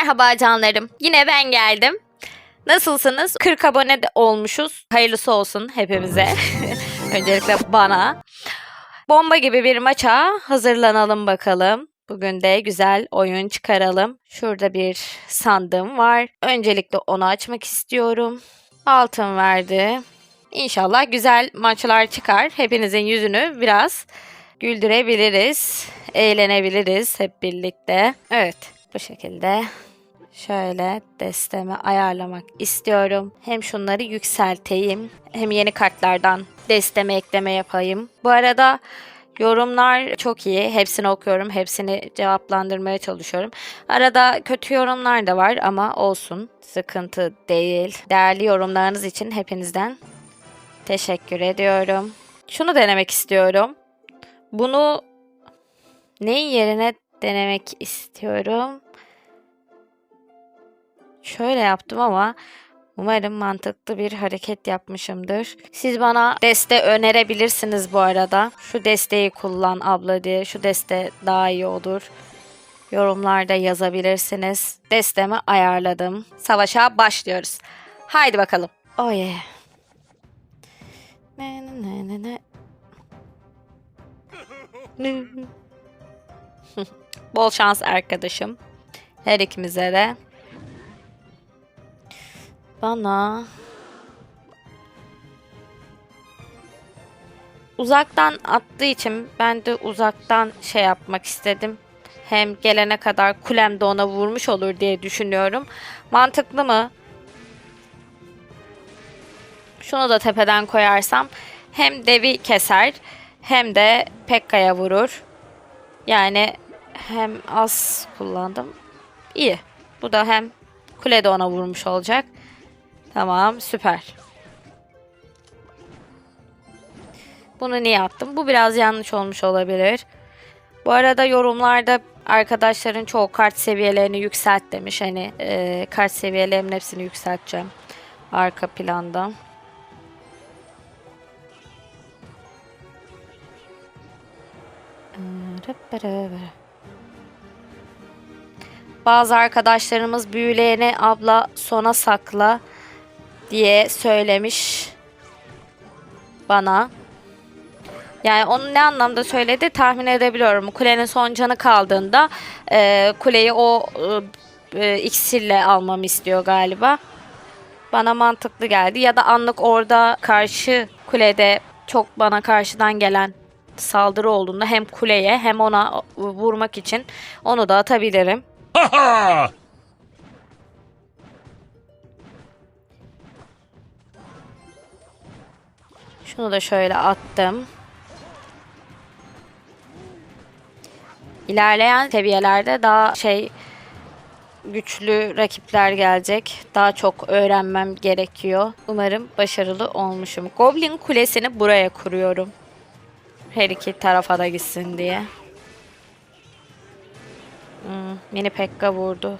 Merhaba canlarım. Yine ben geldim. Nasılsınız? 40 abone olmuşuz. Hayırlısı olsun hepimize. Öncelikle bana. Bomba gibi bir maça hazırlanalım bakalım. Bugün de güzel oyun çıkaralım. Şurada bir sandığım var. Öncelikle onu açmak istiyorum. Altın verdi. İnşallah güzel maçlar çıkar. Hepinizin yüzünü biraz güldürebiliriz. Eğlenebiliriz hep birlikte. Evet bu şekilde. Şöyle destemi ayarlamak istiyorum. Hem şunları yükselteyim hem yeni kartlardan desteme ekleme yapayım. Bu arada yorumlar çok iyi. Hepsini okuyorum. Hepsini cevaplandırmaya çalışıyorum. Arada kötü yorumlar da var ama olsun. Sıkıntı değil. Değerli yorumlarınız için hepinizden teşekkür ediyorum. Şunu denemek istiyorum. Bunu neyin yerine denemek istiyorum? Şöyle yaptım ama umarım mantıklı bir hareket yapmışımdır. Siz bana deste önerebilirsiniz bu arada. Şu desteği kullan abla diye. Şu deste daha iyi olur. Yorumlarda yazabilirsiniz. Destemi ayarladım. Savaşa başlıyoruz. Haydi bakalım. Oh yeah. Ne ne ne ne ne. Ne. Bol şans arkadaşım. Her ikimize de. Bana uzaktan attığı için ben de uzaktan şey yapmak istedim. Hem gelene kadar kulem de ona vurmuş olur diye düşünüyorum. Mantıklı mı? Şunu da tepeden koyarsam hem devi keser hem de Pekka'ya vurur. Yani hem az kullandım. İyi. Bu da hem kule de ona vurmuş olacak. Tamam süper. Bunu niye attım? Bu biraz yanlış olmuş olabilir. Bu arada yorumlarda arkadaşların çoğu kart seviyelerini yükselt demiş. Hani e, kart seviyelerimin hepsini yükselteceğim. Arka planda. Bazı arkadaşlarımız büyüleyeni abla sona sakla diye söylemiş bana. Yani onu ne anlamda söyledi tahmin edebiliyorum. Kulenin son canı kaldığında e, kuleyi o e, e, iksirle almamı istiyor galiba. Bana mantıklı geldi. Ya da anlık orada karşı kulede çok bana karşıdan gelen saldırı olduğunda hem kuleye hem ona vurmak için onu da atabilirim. Şunu da şöyle attım. İlerleyen seviyelerde daha şey güçlü rakipler gelecek. Daha çok öğrenmem gerekiyor. Umarım başarılı olmuşum. Goblin kulesini buraya kuruyorum. Her iki tarafa da gitsin diye. Hmm, mini Pekka vurdu.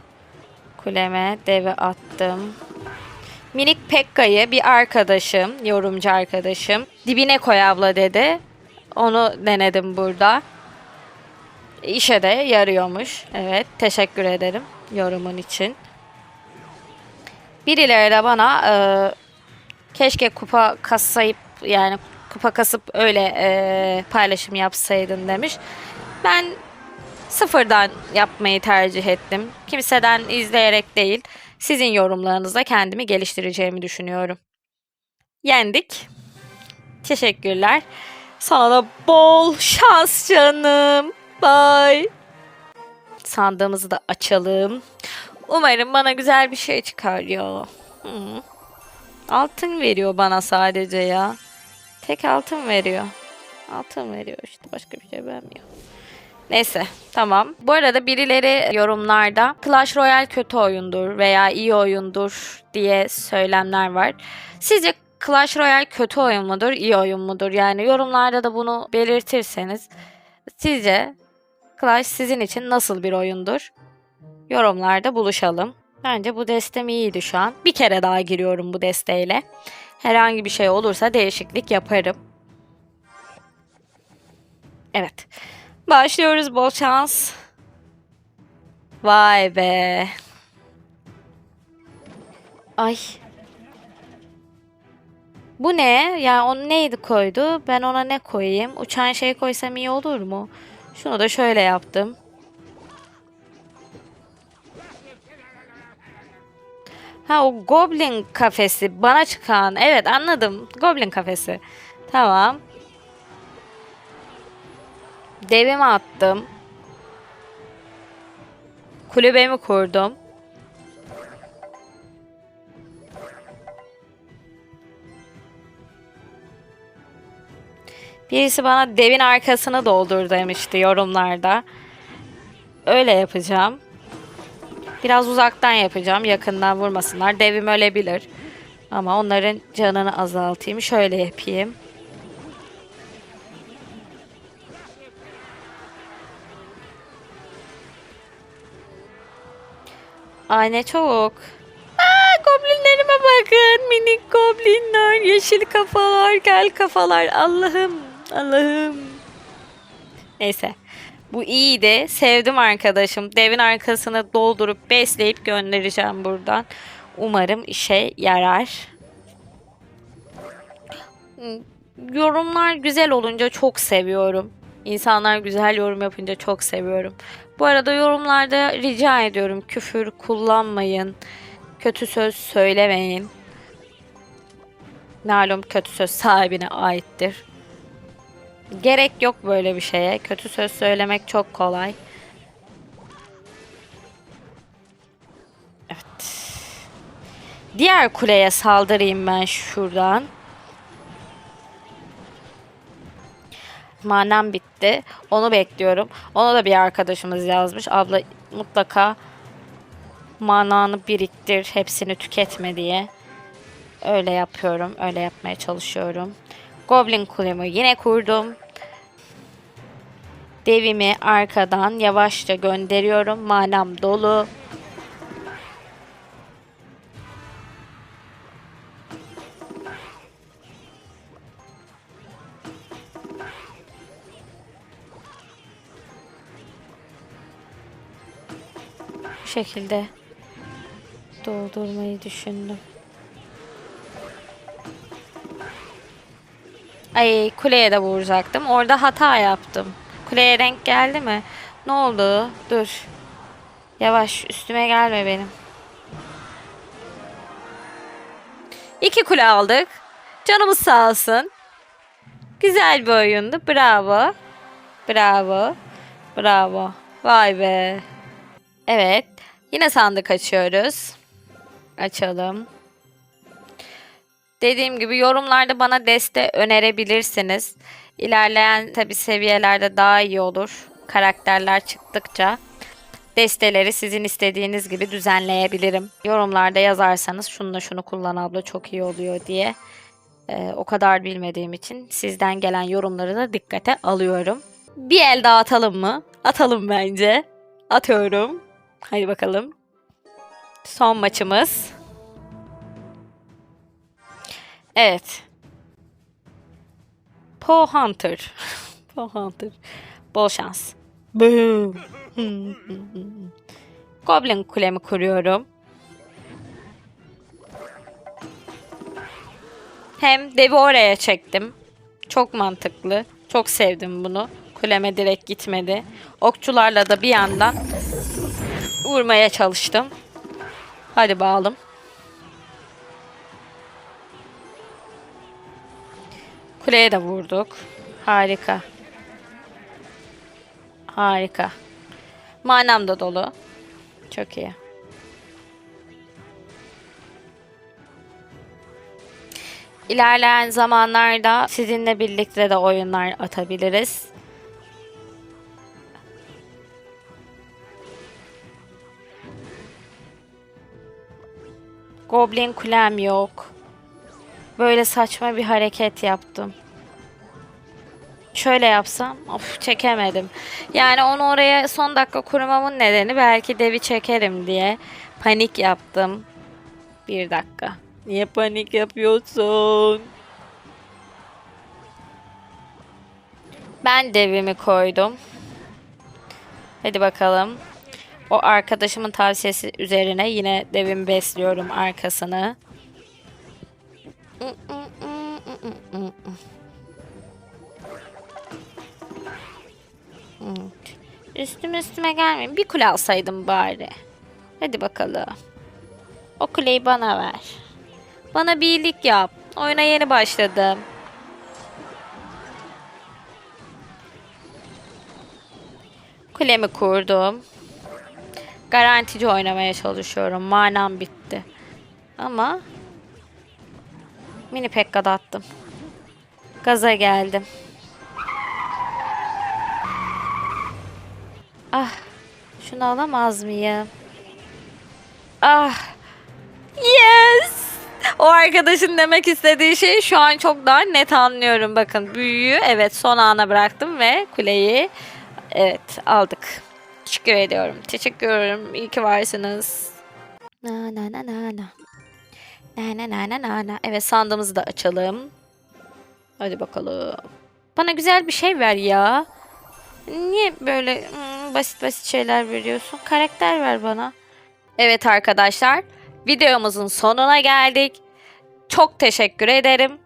Kuleme devi attım. Minik Pekka'yı bir arkadaşım, yorumcu arkadaşım dibine koy abla dedi. Onu denedim burada. İşe de yarıyormuş. Evet, teşekkür ederim yorumun için. Birileri de bana e, keşke kupa kasayıp yani kupa kasıp öyle e, paylaşım yapsaydın demiş. Ben sıfırdan yapmayı tercih ettim. Kimseden izleyerek değil, sizin yorumlarınızla kendimi geliştireceğimi düşünüyorum. Yendik. Teşekkürler. Sana da bol şans canım. Bye. Sandığımızı da açalım. Umarım bana güzel bir şey çıkar ya. Hı. Altın veriyor bana sadece ya. Tek altın veriyor. Altın veriyor işte başka bir şey vermiyor. Neyse tamam. Bu arada birileri yorumlarda Clash Royale kötü oyundur veya iyi oyundur diye söylemler var. Sizce Clash Royale kötü oyun mudur, iyi oyun mudur? Yani yorumlarda da bunu belirtirseniz sizce Clash sizin için nasıl bir oyundur? Yorumlarda buluşalım. Bence bu destem iyiydi şu an. Bir kere daha giriyorum bu desteğiyle. Herhangi bir şey olursa değişiklik yaparım. Evet. Başlıyoruz bol şans. Vay be. Ay. Bu ne? Ya onu neydi koydu? Ben ona ne koyayım? Uçan şey koysam iyi olur mu? Şunu da şöyle yaptım. Ha o Goblin kafesi bana çıkan. Evet anladım. Goblin kafesi. Tamam. Devimi attım. Kulübemi kurdum. Birisi bana devin arkasını doldur demişti yorumlarda. Öyle yapacağım. Biraz uzaktan yapacağım. Yakından vurmasınlar. Devim ölebilir. Ama onların canını azaltayım. Şöyle yapayım. Ay ne çok. Aa, goblinlerime bakın. Minik goblinler. Yeşil kafalar, gel kafalar. Allah'ım. Allah'ım. Neyse. Bu iyiydi. Sevdim arkadaşım. Devin arkasını doldurup besleyip göndereceğim buradan. Umarım işe yarar. Yorumlar güzel olunca çok seviyorum. İnsanlar güzel yorum yapınca çok seviyorum. Bu arada yorumlarda rica ediyorum küfür kullanmayın. Kötü söz söylemeyin. Malum kötü söz sahibine aittir. Gerek yok böyle bir şeye. Kötü söz söylemek çok kolay. Evet. Diğer kuleye saldırayım ben şuradan. Manam bitti. Onu bekliyorum. Ona da bir arkadaşımız yazmış. Abla mutlaka mananı biriktir. Hepsini tüketme diye. Öyle yapıyorum. Öyle yapmaya çalışıyorum. Goblin kulemi yine kurdum. Devimi arkadan yavaşça gönderiyorum. Manam dolu. Şekilde doldurmayı düşündüm. Ay kuleye de vuracaktım. Orada hata yaptım. Kuleye denk geldi mi? Ne oldu? Dur. Yavaş üstüme gelme benim. İki kule aldık. Canımız sağ olsun. Güzel bir oyundu. Bravo. Bravo. Bravo. Vay be. Evet. Yine sandık açıyoruz. Açalım. Dediğim gibi yorumlarda bana deste önerebilirsiniz. İlerleyen tabi seviyelerde daha iyi olur. Karakterler çıktıkça desteleri sizin istediğiniz gibi düzenleyebilirim. Yorumlarda yazarsanız şununla şunu kullan abla çok iyi oluyor diye. Ee, o kadar bilmediğim için sizden gelen yorumları da dikkate alıyorum. Bir el daha atalım mı? Atalım bence. Atıyorum. Hadi bakalım. Son maçımız. Evet. Po Hunter. po Hunter. Bol şans. Goblin kulemi kuruyorum. Hem devi oraya çektim. Çok mantıklı. Çok sevdim bunu. Kuleme direkt gitmedi. Okçularla da bir yandan vurmaya çalıştım. Hadi bağalım. Kuleye de vurduk. Harika. Harika. Manam da dolu. Çok iyi. İlerleyen zamanlarda sizinle birlikte de oyunlar atabiliriz. Goblin kulem yok. Böyle saçma bir hareket yaptım. Şöyle yapsam of çekemedim. Yani onu oraya son dakika kurmamın nedeni belki devi çekerim diye panik yaptım. Bir dakika. Niye panik yapıyorsun? Ben devimi koydum. Hadi bakalım. O arkadaşımın tavsiyesi üzerine yine devin besliyorum arkasını. Üstüme üstüme gelmeyin. Bir kule alsaydım bari. Hadi bakalım. O kuleyi bana ver. Bana bir iyilik yap. Oyuna yeni başladım. Kulemi kurdum. Garantici oynamaya çalışıyorum. Manam bitti. Ama mini pekka attım. Gaza geldim. Ah. Şunu alamaz mıyım? Ah. Yes. O arkadaşın demek istediği şeyi şu an çok daha net anlıyorum. Bakın büyüyü evet son ana bıraktım ve kuleyi evet aldık. Teşekkür ediyorum. Teşekkür ederim. İyi ki varsınız. Na na na na na. Na na na na na na. Evet sandığımızı da açalım. Hadi bakalım. Bana güzel bir şey ver ya. Niye böyle hmm, basit basit şeyler veriyorsun? Karakter ver bana. Evet arkadaşlar, videomuzun sonuna geldik. Çok teşekkür ederim.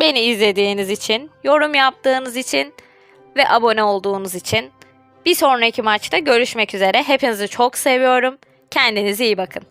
Beni izlediğiniz için, yorum yaptığınız için ve abone olduğunuz için. Bir sonraki maçta görüşmek üzere. Hepinizi çok seviyorum. Kendinize iyi bakın.